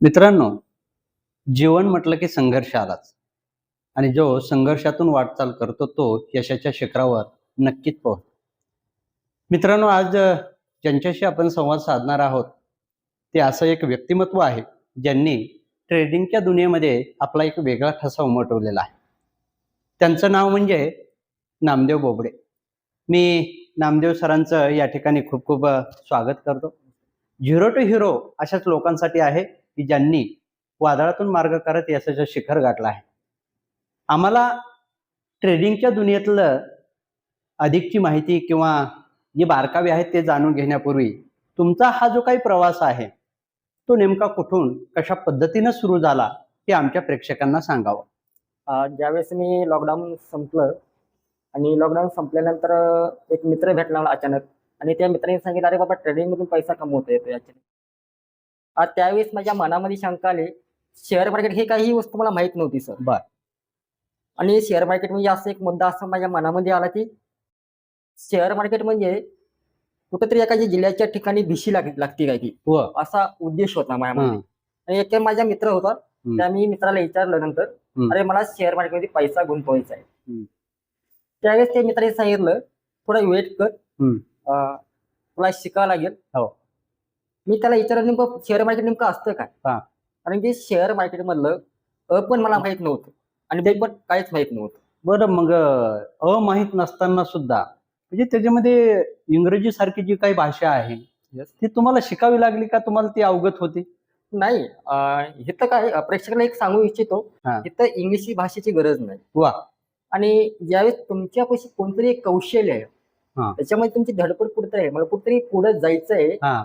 मित्रांनो जीवन म्हटलं की संघर्ष आलाच. आणि जो संघर्षातून वाटचाल करतो तो यशाच्या शिखरावर नक्कीच पोहोच मित्रांनो आज ज्यांच्याशी आपण संवाद साधणार आहोत ते असं एक व्यक्तिमत्व आहे ज्यांनी ट्रेडिंगच्या दुनियेमध्ये आपला एक वेगळा ठसा उमटवलेला आहे. त्यांचं नाव म्हणजे नामदेव बोबडे. मी नामदेव सरांचं या ठिकाणी खूप खूप स्वागत करतो. झिरो टू हिरो अशाच लोकांसाठी आहे. की ज्यांनी वादळातून मार्ग करत यशाचं शिखर गाठलं आहे. आम्हाला ट्रेडिंगच्या दुनियेतलं अधिकची माहिती किंवा जी बारकावे आहेत ते जाणून घेण्यापूर्वी तुमचा हा जो काही प्रवास आहे तो नेमका कुठून कशा पद्धतीनं सुरू झाला हे आमच्या प्रेक्षकांना सांगावं. ज्यावेळेस मी लॉकडाऊन संपलं आणि लॉकडाऊन संपल्यानंतर एक मित्र भेटला मला अचानक आणि त्या मित्राने सांगितलं अरे बाबा ट्रेडिंगमधून पैसा कमवता येतो याच्याने. त्यावेळेस माझ्या मनामध्ये शंका आली शेअर मार्केट ही काही वस्तू मला माहीत नव्हती सर बर. आणि शेअर मार्केट म्हणजे असं एक मुद्दा असं माझ्या मनामध्ये आला की शेअर मार्केट म्हणजे कुठेतरी एखाद्या जिल्ह्याच्या ठिकाणी भिशी लाग लागते काय की असा उद्देश होता माझ्या आणि एक माझा मित्र होता त्या मी मित्राला विचारलं नंतर. अरे मला शेअर मार्केटमध्ये पैसा गुंतवायचा आहे. त्यावेळेस त्या मित्राने सांगितलं थोडा वेट कर. तुला शिकावं लागेल. हो. मी त्याला विचारलं नेमकं शेअर मार्केट नेमकं असतं काय हा. कारण की शेअर मार्केट मधलं अ पण मला माहीत नव्हतं आणि बी पण काहीच माहीत नव्हतं बरं मग अ, अमाहित नसताना सुद्धा म्हणजे त्याच्यामध्ये इंग्रजी सारखी जी काही भाषा आहे ती तुम्हाला शिकावी लागली का तुम्हाला ती अवगत होती नाही अं, इथं काय अं, प्रेक्षकाला एक सांगू इच्छितो हा. इथं इंग्लिश ही भाषेची गरज नाही वा. आणि ज्यावेळेस तुमच्यापाशी कोणतरी एक कौशल्य आहे हा. त्याच्यामध्ये तुमची धडपड कुठे आहे मला कुठेतरी पुढे जायचं आहे हा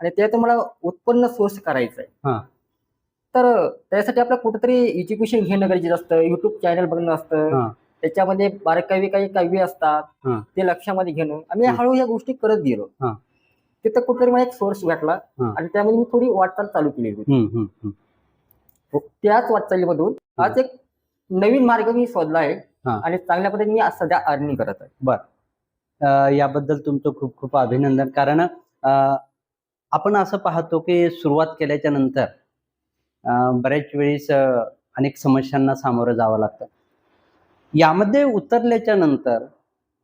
आणि ते तुम्हाला उत्पन्न सोर्स करायचं हा. आहे तर त्यासाठी आपलं कुठेतरी एज्युकेशन घेणं गरजेचं असतं युट्यूब चॅनल बघणं असतं हा. त्याच्यामध्ये बारकावी काही काव्य असतात हा. ते लक्षामध्ये घेणं आम्ही. हळू या गोष्टी करत गेलो हा. तिथं कुठेतरी मला एक सोर्स भेटला हा. आणि त्यामध्ये मी थोडी वाटचाल चालू केली होती हम्म. त्याच वाटचालीमधून आज एक नवीन मार्ग मी शोधला आहे हा. आणि चांगल्या पद्धतीने मी सध्या अर्निंग करत आहे अ, याबद्दल तुमचं खूप खूप अभिनंदन कारण आपण असं पाहतो की सुरुवात केल्याच्यानंतर बऱ्याच वेळेस अनेक समस्यांना सामोरं जावं लागतं. यामध्ये उतरल्याच्या नंतर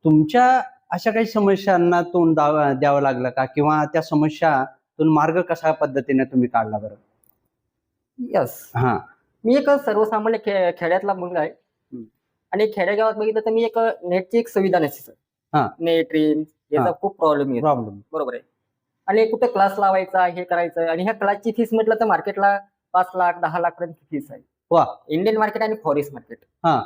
तुमच्या अशा काही समस्यांना तोंड द्यावं द्यावं लागलं का? किंवा त्या समस्यातून मार्ग कशा पद्धतीने तुम्ही काढला बरं? यस हा. मी एक सर्वसामान्य खे खेड्यातला मुलगा आहे. आणि खेडेगावात बघितलं तर मी एक नेटची एक सुविधा नसते हा. सर नेट रेंज याचा. खूप प्रॉब्लेम प्रॉब्लेम बरोबर आहे. आणि कुठे क्लास लावायचा हे करायचं आणि ह्या क्लासची फीस म्हटलं तर मार्केटला पाच लाख दहा लाख पर्यंत फीस आहे वा. इंडियन मार्केट आणि फॉरेस्ट मार्केट हा.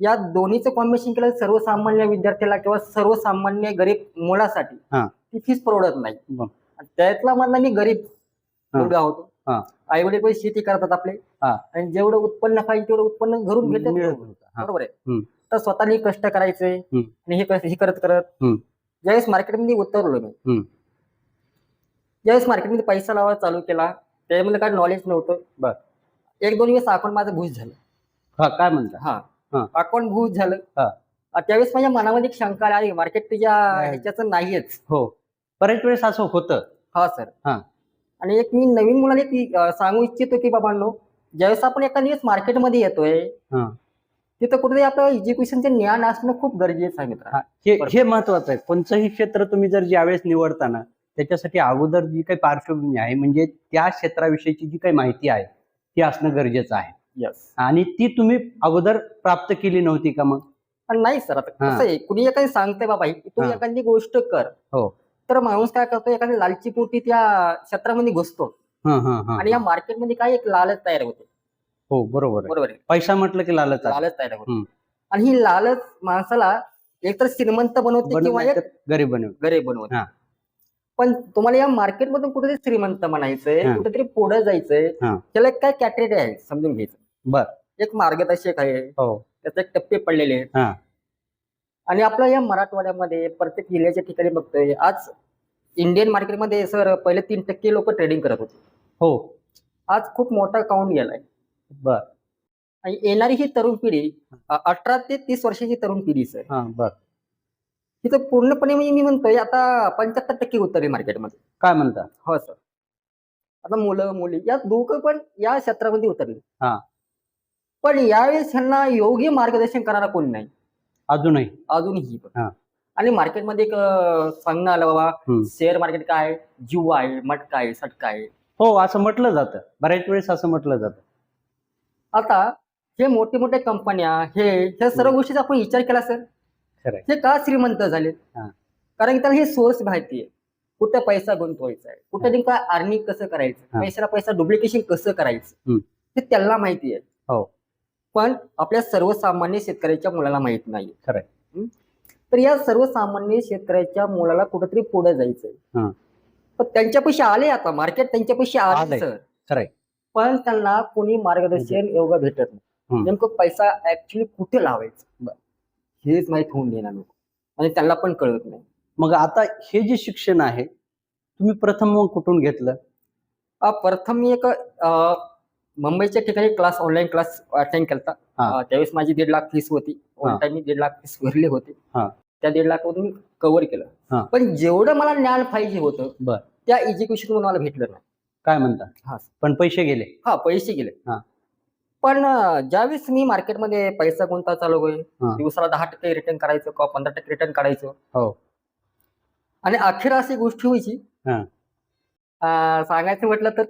या दोन्हीचं कॉम्बिनेशन केलं सर्वसामान्य विद्यार्थ्याला किंवा सर्वसामान्य गरीब मुलासाठी हा. ती फीस परवडत नाही बर. त्यातला मधला मी गरीब. मुलगा होतो हा. आई वडील पण शेती करतात आपले हा. आणि जेवढं उत्पन्न पाहिजे तेवढं उत्पन्न घरून मिळत भेटत होतं. हा. बरोबर आहे हम्म. तर स्वतःनी कष्ट करायचे. आणि हे हे करत करत हम्म. ज्यावेळेस मार्केटमध्ये उतरलो मी. ज्यावेळेस मार्केटमध्ये पैसा लावा चालू केला त्याच्यामध्ये काय नॉलेज नव्हतं बर. एक दोन वेळेस अकाउंट माझं घुस झालं हा काय म्हणता हा. हा अकाउंट घुस झालं हा. त्यावेळेस माझ्या मनामध्ये एक शंका आली मार्केट तुझ्या. ह्याच्याचं नाहीयेच हो बऱ्याच वेळेस असं होतं हा सर हा. आणि एक मी नवीन मुलाला एक, अ, सांगू इच्छितो की बाबांनो ज्यावेळेस आपण एका दिवस मार्केटमध्ये येतोय हा. तिथं कुठेतरी आपलं एज्युकेशनचं ज्ञान असणं खूप गरजेचं आहे मित्र हा, हे. हे महत्वाचं आहे कोणतंही क्षेत्र तुम्ही जर ज्यावेळेस निवडताना त्याच्यासाठी अगोदर जी काही पार्श्वभूमी आहे म्हणजे त्या क्षेत्राविषयीची जी काही माहिती आहे ती असणं गरजेचं आहे यस आणि ती तुम्ही अगोदर प्राप्त केली नव्हती का मग पण नाही सर आता. कसं आहे कुणी एखादी सांगते बाबा ही तू हा. एखादी गोष्ट कर हो. तर माणूस काय करतो एखादी लालची पोटी त्या क्षेत्रामध्ये घुसतो हा, हा, हा, आणि या हा. मार्केटमध्ये काय एक लालच तयार होते हो बरोबर आहे बरोबर आहे पैसा म्हटलं की लालच आहे. लालच तयार होते हम्म. आणि ही लालच माणसाला एकतर श्रीमंत बनवते बनवून किंवा एक नाहीतर गरीब बनव गरीब बनवते. पण तुम्हाला या मार्केटमधून कुठेतरी श्रीमंत म्हणायचंय हा. कुठेतरी पुढे जायचंय हा. त्याला एक काय कॅटेगरी आहे समजून घ्यायचं? बर. एक मार्गदर्शक आहे. हो. त्याचे एक टप्पे पडलेले आहेत. हा. आणि आपल्या या मराठवाड्यामध्ये प्रत्येक जिल्ह्याच्या ठिकाणी बघतोय आज इंडियन मार्केटमध्ये सर पहिले तीन टक्के लोक ट्रेडिंग करत होते. हो. आज खूप मोठा अकाउंट गेलाय. बर. आणि येणारी ही तरुण पिढी अ- अठरा ते तीस वर्षाची तरुण पिढी सर. हा बर. तिथं पूर्णपणे म्हणजे मी म्हणतोय आता पंच्याहत्तर टक्के उतरली मार्केटमध्ये काय म्हणता? हो सर आता मुलं मुली या दोघं पण या क्षेत्रामध्ये उतरले. हा. पण यावेळेस ह्यांना योग्य मार्गदर्शन करणारा कोणी नाही? अजूनही? अजूनही पण. हा. आणि मार्केटमध्ये एक अं, सांगणं आलं बाबा हम्म. शेअर मार्केट काय? जीव आहे मटका आहे सटका आहे हो असं म्हटलं जातं. बऱ्याच वेळेस असं म्हटलं जातं. आता हे मोठे मोठे कंपन्या हे ह्या सर्व गोष्टीचा आपण विचार केला सर खरंय. हे का श्रीमंत झाले हा. कारण की त्याला हे सोर्स माहिती आहे कुठं पैसा गुंतवायचा आहे कुठं नेमका अर्निंग कसं करायचं हा. पैशाला पैसा डुप्लिकेशन कसं करायचं हम्म. हे त्याला माहिती आहे हो. पण आपल्या सर्वसामान्य शेतकऱ्याच्या मुलाला माहीत नाही खरंय. हम्म? तर या सर्वसामान्य शेतकऱ्याच्या मुलाला कुठंतरी पुढे जायचंय हा. पण त्यांच्यापाशी आले आता मार्केट त्यांच्यापाशी आले आलंय. सर खरंय. पण त्यांना कोणी मार्गदर्शन एवढं भेटत नाही. नेमकं पैसा ऍक्च्युली कुठे लावायचं हेच माहीत होऊन देणार लोक आणि त्यांना पण कळत नाही मग आता हे जे शिक्षण आहे तुम्ही प्रथम मग कुठून घेतलं प्रथम मी एक मुंबईच्या ठिकाणी क्लास ऑनलाईन क्लास अटेंड केला. त्यावेळेस माझी दीड लाख फीस होती. ऑन टाइम मी दीड लाख फीस भरले होते. त्या दीड लाख मी कव्हर. केलं पण जेवढं मला ज्ञान पाहिजे होतं बर. त्या एज्युकेशन मला भेटलं नाही काय म्हणता हा. पण पैसे गेले हा पैसे गेले. पण ज्यावेळेस मी मार्केटमध्ये पैसा गुंता चालू होईल हा. दिवसाला दहा टक्के रिटर्न करायचं किंवा पंधरा टक्के रिटर्न करायचं हो. आणि अखेर अशी गोष्ट व्हायची हा. अ, सांगायचं म्हटलं तर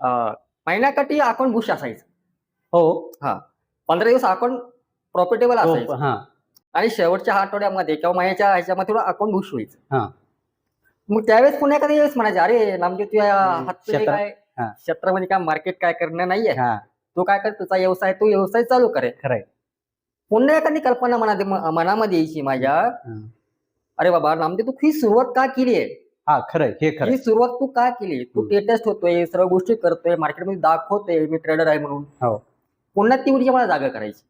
अ, महिन्याकाठी अकाउंट बुश असायचं हो पंधरा दिवस अकाउंट प्रॉफिटेबल हो, असायचं हा आणि शेवटच्या आठवड्यामध्ये किंवा महिन्याच्या ह्याच्यामध्ये थोडं अकाउंट बुश व्हायचं हा. मग त्यावेळेस पुन्हा एखाद्या वेळेस म्हणायचे अरे नामदेव तुझ्या हातचं काय हा. क्षेत्रामध्ये काय मार्केट काय करणं नाहीये. हा. तू काय कर तुझा व्यवसाय तू व्यवसाय चालू करे खरंय पुन्हा एखादी कल्पना मनात मनामध्ये यायची माझ्या. अरे बाबा नामदेव तू ही सुरुवात का केली आहे? हा खरंय हे खरंय ही सुरुवात तू का केली? तू हम्म. टेस्ट होतोय सर्व गोष्टी करतोय मार्केटमध्ये दाखवतोय मी ट्रेडर आहे म्हणून. हो. पुन्हा ती ऊर्जा मला जागा करायची.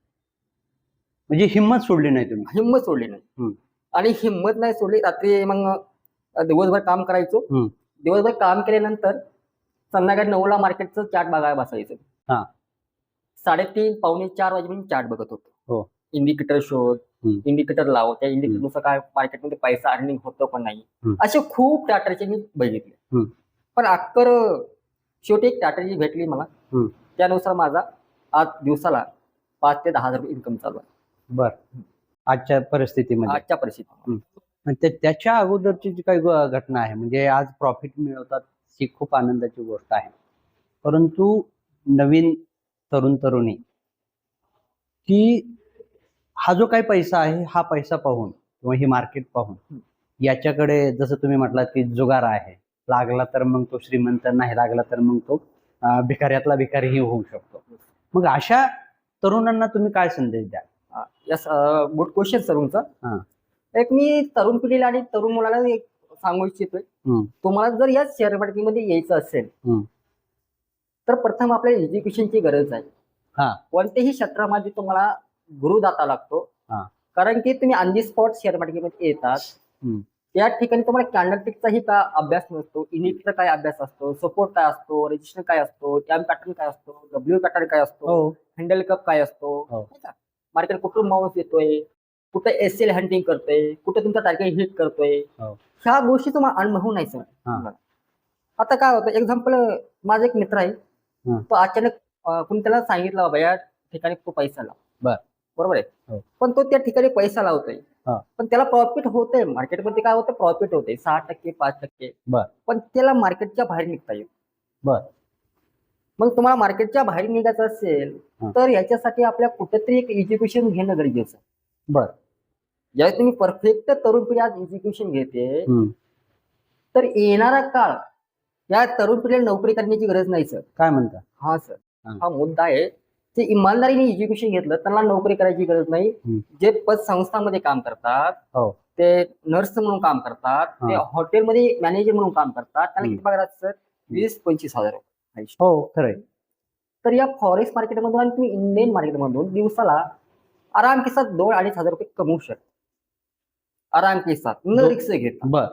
म्हणजे हिंमत सोडली नाही तुम्ही. हिंमत सोडली नाही. आणि हिंमत नाही सोडली रात्री मग दिवसभर काम करायचो. दिवसभर काम केल्यानंतर संध्याकाळी नऊला मार्केटचं चार्ट बघायला बसायचं हा. साडेतीन पावणे चार वाजे मी चार्ट बघत हो. होतो इंडिकेटर शोध हम्म. इंडिकेटर लाव त्या इंडिकेटरनुसार काय मार्केटमध्ये पैसा अर्निंग होतं पण नाही हम्म. असे खूप टाटाचे मी बघितले हम्म. पण अक्कर शेवटी एक टाटाची भेटली मला हम्म. त्यानुसार माझा आज दिवसाला पाच ते दहा हजार इन्कम चालू आहे बर आजच्या परिस्थितीमध्ये आजच्या परिस्थितीत आणि ते- त्याच्या अगोदरची जी काही ग- घटना आहे म्हणजे आज प्रॉफिट मिळवतात ही खूप आनंदाची गोष्ट आहे. परंतु नवीन तरुण तरुणी की हा जो काही पैसा आहे हा पैसा पाहून किंवा ही मार्केट पाहून याच्याकडे जसं तुम्ही म्हटलात की जुगार आहे लागला तर मग तो श्रीमंत नाही लागला तर मग तो भिकाऱ्यातला भिकारीही होऊ शकतो. मग अशा तरुणांना तुम्ही काय संदेश द्या यस गुड क्वेश्चन सर. तुमचा. एक मी तरुण पिढीला आणि तरुण मुलाला एक सांगू इच्छितोय. तुम्हाला जर या शेअर मार्केटमध्ये यायचं असेल. तर प्रथम आपल्याला एज्युकेशनची गरज आहे हा. कोणत्याही क्षेत्रामध्ये तुम्हाला गुरुदाता लागतो हा. कारण की तुम्ही ऑन दी स्पॉट शेअर मार्केटमध्ये येतात हम्म. या ठिकाणी तुम्हाला कॅन्डलटिकचाही काय अभ्यास नसतो इनिटचा काय अभ्यास असतो सपोर्ट काय असतो रजिस्टर काय असतो एम पॅटर्न काय असतो डब्ल्यू पॅटर्न काय असतो हो हँडल कप काय असतो हो. मार्केट कुठून माऊस येतोय कुठे एस एल हँडिंग करतोय कुठे तुमचा टार्गेट हिट करतोय हो. ह्या गोष्टी तुम्हाला अनुभव नाही सर हा. आता काय होतं एक्झाम्पल माझा एक मित्र आहे हा. तो अचानक अं, कुणी त्याला सांगितलं बाबा या ठिकाणी तू पैसा लाव बर. बरोबर आहे हो. पण तो त्या ठिकाणी पैसा लावतोय हा. पण त्याला प्रॉफिट होतंय मार्केटमध्ये काय होतं प्रॉफिट होते सहा टक्के पाच टक्के बर. पण त्याला मार्केटच्या बाहेर निघता येईल बर. मग तुम्हाला मार्केटच्या बाहेर निघायचं असेल हा. तर याच्यासाठी आपल्या कुठेतरी एक एज्युकेशन घेणं गरजेचं आहे बर. ज्यावेळेस तुम्ही परफेक्ट तरुण पिढी आज एज्युकेशन घेते. तर येणारा काळ या तरुण पिढीला नोकरी करण्याची गरज नाही सर काय म्हणता हा सर हा. मुद्दा आहे जे इमानदारीने एज्युकेशन घेतलं त्यांना नोकरी करायची गरज नाही. जे पतसंस्थामध्ये काम करतात हो. ते नर्स म्हणून काम करतात ते. हॉटेलमध्ये मॅनेजर म्हणून काम करतात त्यांना. किती पगार सर वीस पंचवीस हजार रुपये. हो खरंय तर या फॉरेस्ट मार्केटमधून आणि तुम्ही इंडियन मार्केटमधून दिवसाला आराम के साथ दोन अडीच हजार रुपये कमवू शकता आराम के साथ न दो- रिक्स घेता बर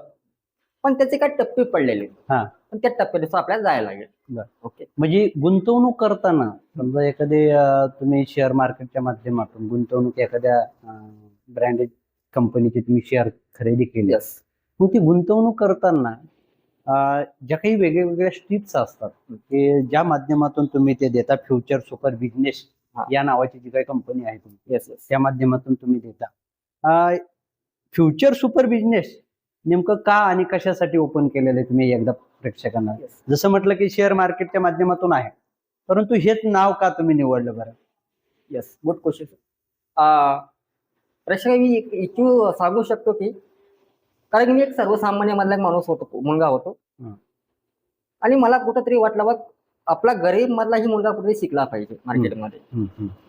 पण त्याचे काय टप्पे पडलेले. हा. पण त्या टप्प्यानुसार आपल्याला जायला लागेल बर. ओके म्हणजे गुंतवणूक करताना समजा एखादे अं, तुम्ही शेअर मार्केटच्या माध्यमातून गुंतवणूक एखाद्या ब्रँडेड कंपनीची तुम्ही शेअर खरेदी केली यस मग ती गुंतवणूक करताना अं, ज्या काही वेगवेगळ्या स्ट्रीप्स असतात ते ज्या माध्यमातून तुम्ही ते देता फ्युचर सुपर बिझनेस हा. या नावाची जी काही कंपनी आहे तुमची येस येस त्या माध्यमातून तुम्ही देता फ्युचर सुपर बिझनेस नेमकं का आणि कशासाठी ओपन केलेलं आहे तुम्ही एकदा प्रेक्षकांना? जसं म्हटलं की शेअर मार्केटच्या माध्यमातून आहे. परंतु हेच नाव का तुम्ही निवडलं बरं? येस गुड क्वेश्चन प्रश्न मी एक- इथून सांगू शकतो की कारण की मी एक सर्वसामान्य मधला एक माणूस होतो मुलगा होतो. आणि मला कुठंतरी वाटलं बघ आपला गरीब मधलाही मुलगा कुठेतरी शिकला पाहिजे मार्केटमध्ये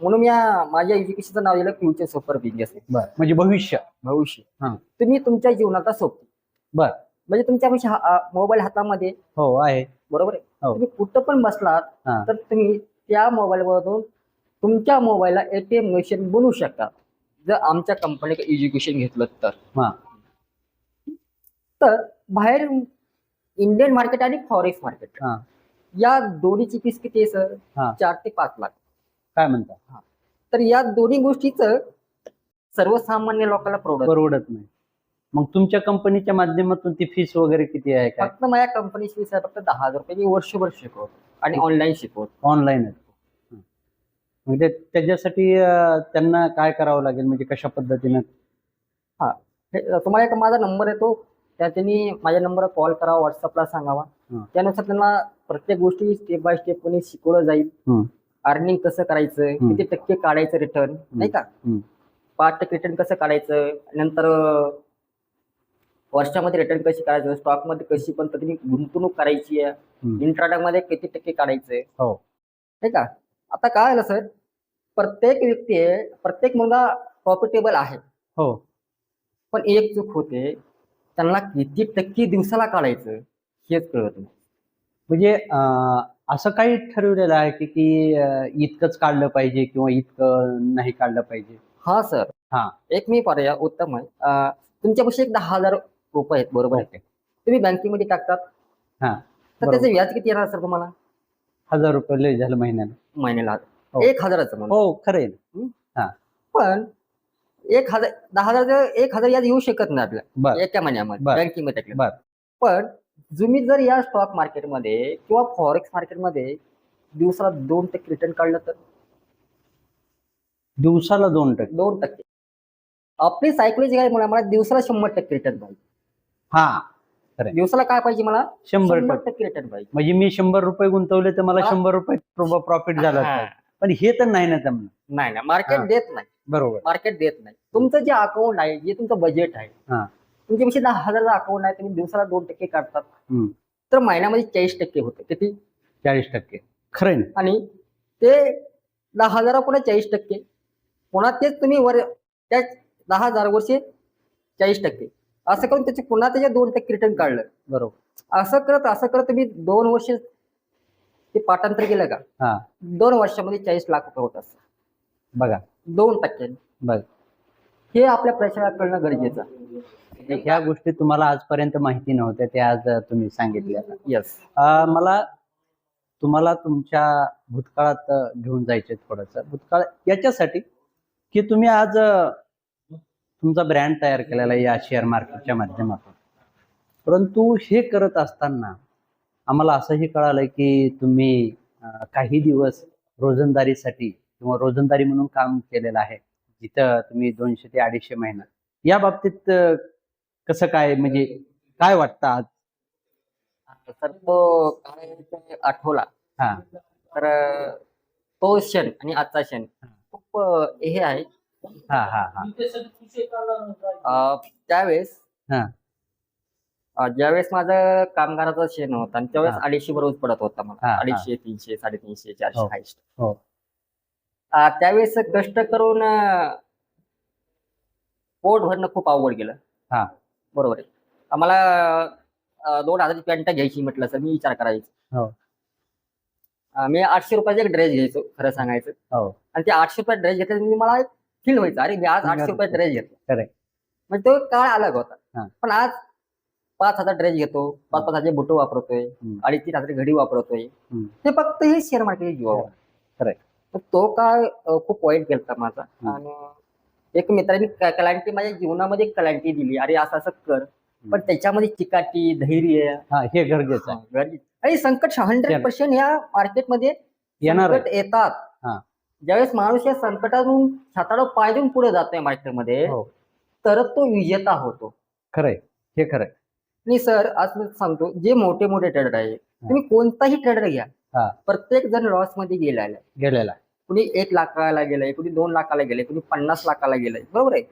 म्हणून मी या- माझ्या एज्युकेशनचं नाव दिलं फ्युचर सुपर बिझनेस बर म्हणजे भविष्य. भविष्य. हं. तुम्ही तुमच्या जीवनाचा सोबती बर. म्हणजे तुमच्या मोबाईल हातामध्ये. हो आहे. बरोबर आहे? हो. तुम्ही कुठं पण बसलात हा. तर तुम्ही त्या मोबाईल वरून तुमच्या मोबाईलला एटीएम मशीन बनवू शकता. जर आमच्या कंपनीचं एज्युकेशन घेतलं तर. हा. तर बाहेर इंडियन मार्केट आणि फॉरेक्स मार्केट हा. या दोन्हीची फीस किती आहे सर हा. चार ते पाच लाख. काय म्हणता? तर या दोन्ही गोष्टीचं सर्वसामान्य लोकांना प्रोडक्ट परवडत नाही. मग तुमच्या कंपनीच्या माध्यमातून ती फीस वगैरे किती आहे काय? फक्त माझ्या कंपनी फीस आहे फक्त दहा हजार रुपये. मी वर्षभर शिकवतो आणि ऑनलाईन शिकवतो. ऑनलाईन आहे. म्हणजे त्याच्यासाठी अं, त्यांना काय करावं लागेल? म्हणजे कशा पद्धतीनं? हे- तुम्हाला एक माझा नंबर येतो. त्या त्यांनी माझ्या नंबरवर कॉल करावा व्हॉट्सअपला सांगावा. त्यानुसार त्यांना प्रत्येक गोष्टी स्टेप बाय स्टेप कोणी शिकवलं जाईल. अर्निंग कसं करायचं. किती टक्के काढायचं रिटर्न नाही का. पाच टक्के रिटर्न कसं काढायचं नंतर वर्षामध्ये रिटर्न कशी काढायचं स्टॉकमध्ये कशी पद्धतीने गुंतवणूक करायची आहे. हं. इंट्राडामध्ये किती टक्के काढायचंय हो. नाही का? आता काय झालं सर? प्रत्येक व्यक्ती प्रत्येक मुलगा प्रॉफिटेबल आहे. हो. पण एक चूक होते त्यांना किती टक्के दिवसाला काढायचं? हेच कळत नाही. म्हणजे असं काही ठरवलेलं आहे की की इतकंच काढलं पाहिजे किंवा इतकं नाही काढलं पाहिजे? हा सर. हा. एक मी पर्याय उत्तम आहे. तुमच्यापाशी एक दहा हजार रुपये आहेत बरोबर आहे ओके. तुम्ही बँकेमध्ये टाकतात? हा, तर. त्याचं व्याज किती येणार सर तुम्हाला? हजार रुपये लय झालं महिन्याला. महिन्याला हो. एक हजाराचं म्हणून हो खरं आहे. पण एक हजार दहा हजार एक हजार व्याज येऊ शकत नाही आपल्याला. बर. एका महिन्यामध्ये बर. बँकेमध्ये टाकलं. बर. पण तुम्ही जर या स्टॉक मार्केटमध्ये किंवा फॉरेक्स मार्केटमध्ये दिवसाला दोन टक्के रिटर्न काढलं तर? दिवसाला दोन टक्के. दोन टक्के. आपली सायकोलॉजी काय म्हणा मला दिवसाला शंभर टक्के रिटर्न पाहिजे. हा दिवसाला काय पाहिजे मला? शंभर शंभर टक्के. टक्के रिटर्न पाहिजे. म्हणजे मी शंभर रुपये गुंतवले तर मला हा. शंभर रुपये प्रॉफिट झालं हा. पाहिजे. पण हे तर नाही ना जमलं नाही ना मार्केट हा. देत नाही. बरोबर. मार्केट देत नाही. तुमचं जे अकाउंट आहे जे तुमचं बजेट आहे हा. तुमच्यापेक्षा दहा हजारचं अकाउंट आहे तुम्ही दिवसाला दोन टक्के काढतात. हम्म. तर महिन्यामध्ये चाळीस टक्के होते. किती? चाळीस टक्के. खरं ना. आणि ते दहा हजार पुन्हा चाळीस टक्के. पुन्हा तेच तुम्ही वर त्या दहा हजार वर्षे चाळीस टक्के. असं करून त्याचे पुन्हा त्याचे दोन टक्के रिटर्न काढलं. बरोबर. असं करत असं करत तुम्ही दोन वर्ष ते पाठांतर केलं का? हा. दोन वर्षामध्ये चाळीस लाख रुपये होत असतात. बघा. दोन टक्के. बघ. हे आपल्या प्रेक्षकाला कळणं गरजेचं आहे. ह्या गोष्टी तुम्हाला आजपर्यंत माहिती नव्हत्या त्या आज तुम्ही सांगितल्या. येस मला तुम्हाला तुमच्या भूतकाळात घेऊन जायचे थोडस. भूतकाळ याच्यासाठी की तुम्ही आज तुमचा ब्रँड तयार केलेला या शेअर मार्केटच्या माध्यमातून. परंतु हे करत असताना आम्हाला असंही कळालं की तुम्ही काही दिवस रोजंदारीसाठी किंवा रोजंदारी म्हणून काम केलेलं आहे जिथं तुम्ही दोनशे ते अडीचशे महिना. या बाबतीत कसं काय म्हणजे काय वाटतं आज तर तो काय ते आठवला हा तर तो क्षण आणि आजचा क्षण खूप हे आहे हा हा हा अं, त्यावेळेस हा. अं, ज्यावेळेस माझं कामगाराचा शेण होता आणि त्यावेळेस हा. अडीचशे रोज पडत होता हा, मला हा. अडीचशे तीनशे साडेतीनशे चारशे हो. हायस्ट हो. त्यावेळेस कष्ट करून अं, पोट भरणं खूप अवघड गेलं हा. बरोबर आहे आम्हाला अं, दोन हजाराची पॅन्ट घ्यायची म्हटलं सर मी विचार करायचो हो. अं, मी आठशे रुपयाचा एक ड्रेस घ्यायचो खरं सांगायचं हो आणि ते आठशे रुपये ड्रेस घेतल्यानंतर मला फील व्हायचं अरे मी आज आठशे रुपये ड्रेस घेतला Correct. म्हणजे तो काळ अलग होता हा. पण आज पाच हजार ड्रेस घेतो पाच पाच हजार बुटो वापरतोय हम्म. अडीच तीन हजार घडी वापरतोय हम्म. ते फक्त हे शेअर मार्केट Correct. तर तो काळ अं, खूप वाईट गेलता माझा. आणि एक मित्राने कलांटी माझ्या जीवनामध्ये कलांटी दिली. अरे असं असं कर. पण त्याच्यामध्ये चिकाटी धैर्य. हा हे गरजेचं आहे. गरजेचं. आणि संकट हंड्रेड पर्सेंट या मार्केटमध्ये येणार. संकट येतात. हा. ज्यावेळेस माणूस या संकटातून छाताला पाय देऊन पुढे जातोय मार्केटमध्ये हो. तरच तो विजेता होतो. खरंय. हे खरंय. आणि सर आज मी सांगतो जे मोठे मोठे ट्रेडर आहे तुम्ही कोणताही ट्रेडर घ्या. हा. प्रत्येक जण लॉसमध्ये गेलेला आहे. गेलेला आहे. कुणी एक लाखाला गेलंय कुणी दोन लाखाला गेलंय कुणी पन्नास लाखाला गेलंय. बरोबर आहे.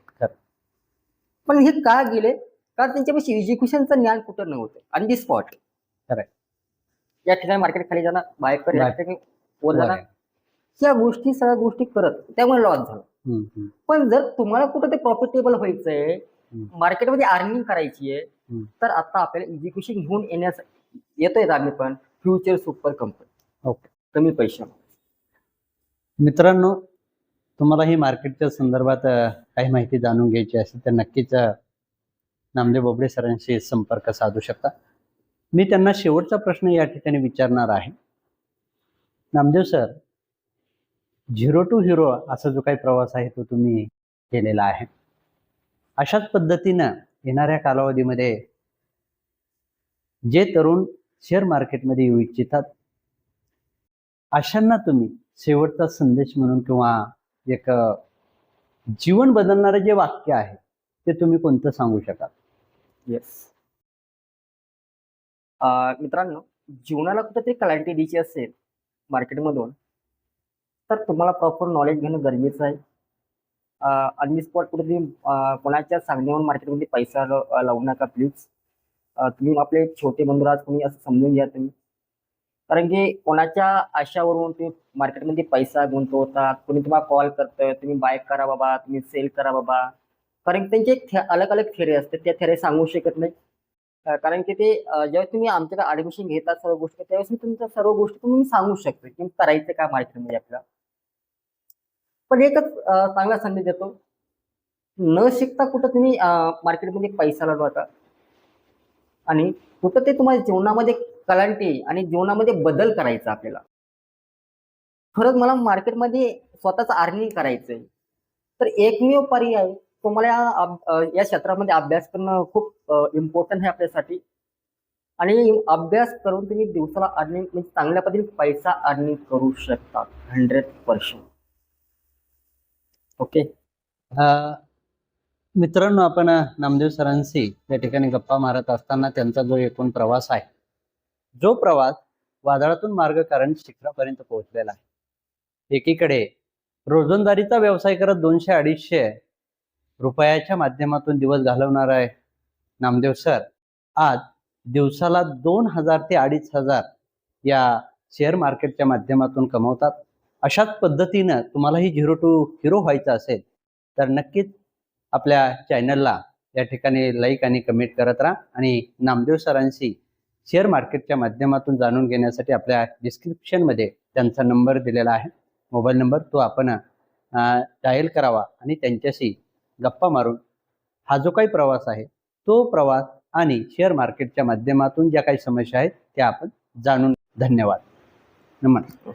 पण हे का गेले? कारण त्यांच्यापाशी एज्युकेशनचं ज्ञान कुठं नव्हतं. On the spot. या ठिकाणी मार्केट खाली जाणार बायकर या बाय- ठिकाणी वर जाणार. या गोष्टी सगळ्या गोष्टी करत त्यामुळे लॉस झाला. पण जर तुम्हाला कुठं ते प्रॉफिटेबल व्हायचंय. मार्केटमध्ये अर्निंग करायची आहे. तर आता आपल्याला एज्युकेशन घेऊन येण्यास येतोय आम्ही पण फ्युचर सुपर कंपनी ओके. कमी पैशामध्ये. मित्रांनो तुम्हाला ही मार्केटच्या संदर्भात काही माहिती जाणून घ्यायची असेल तर नक्कीच नामदेव बोबडे सरांशी संपर्क साधू शकता. मी त्यांना शेवटचा प्रश्न या ठिकाणी विचारणार आहे. Namdev sir zero to hero असा जो काही प्रवास आहे तो तुम्ही केलेला आहे. अशाच पद्धतीनं येणाऱ्या कालावधीमध्ये जे तरुण शेअर मार्केटमध्ये येऊ इच्छितात अशांना तुम्ही शेवटचा संदेश म्हणून किंवा एक जीवन बदलणारं जे वाक्य आहे ते तुम्ही कोणतं सांगू शकाल? येस मित्रांनो जीवनाला कुठेतरी क्लॅरिटी द्यायची असेल मार्केटमधून तर तुम्हाला प्रॉपर नॉलेज घेणं गरजेचं आहे. आणि स्पॉट कुठेतरी कोणाच्या सांगण्यावर मार्केटमध्ये पैसा लावू नका प्लीज तुम्ही आपले छोटे बंधू आज कोणी असं समजून घ्या तुम्ही. कारण की कोणाच्या आशावरून तुम्ही मार्केटमध्ये पैसा गुंतवतात कोणी तुम्हाला कॉल करतं तुम्ही बाय करा बाबा तुम्ही सेल करा बाबा. कारण की त्यांचे एक अलग अलग थेरे असतात त्या थेरे सांगू शकत नाही. कारण की ते जेव्हा ज्यावेळेस तुम्ही आमच्याकडे ऍडमिशन घेतात सर्व गोष्टी त्यावेळेस मी तुमच्या सर्व गोष्टी तुम्ही सांगू शकतो की करायचं काय मार्केटमध्ये आपल्याला. पण एकच चांगला संदेश देतो. न शिकता कुठं तुम्ही मार्केटमध्ये पैसा लावता आणि कुठं ते तुम्हाला जीवनामध्ये कलांटी आणि जीवनामध्ये बदल करायचा आपल्याला. खरंच मला मार्केटमध्ये स्वतःच अर्निंग करायचंय. तर एकमेव पर्याय तुम्हाला या या क्षेत्रामध्ये अभ्यास करणं खूप इम्पॉर्टंट आहे आपल्यासाठी. आणि अभ्यास करून तुम्ही दिवसाला अर्निंग म्हणजे चांगल्या पद्धतीने पैसा अर्निंग करू शकता. हंड्रेड पर्सेंट ओके मित्रांनो आपण नामदेव सरांशी या ठिकाणी गप्पा मारत असताना त्यांचा जो एकूण प्रवास आहे जो प्रवास वादळातून मार्गकारण शिखरापर्यंत पोहोचलेला आहे. एकीकडे रोजंदारीचा व्यवसाय करत दोनशे अडीचशे रुपयाच्या माध्यमातून दिवस घालवणार आहे. नामदेव सर आज दिवसाला दोन हजार ते अडीच हजार या शेअर मार्केटच्या माध्यमातून कमवतात. अशाच पद्धतीनं तुम्हालाही झिरो टू हिरो व्हायचं असेल तर नक्कीच आपल्या चॅनलला या ठिकाणी लाईक आणि कमेंट करत राहा आणि नामदेव सरांशी शेअर मार्केटच्या माध्यमातून जाणून घेण्यासाठी आपल्या डिस्क्रिप्शनमध्ये त्यांचा नंबर दिलेला आहे. मोबाईल नंबर तो आपण डायल करावा आणि त्यांच्याशी गप्पा मारून हा जो काही प्रवास आहे तो प्रवास आणि शेअर मार्केटच्या माध्यमातून ज्या काही समस्या आहेत त्या आपण जाणून धन्यवाद. नमस्कार.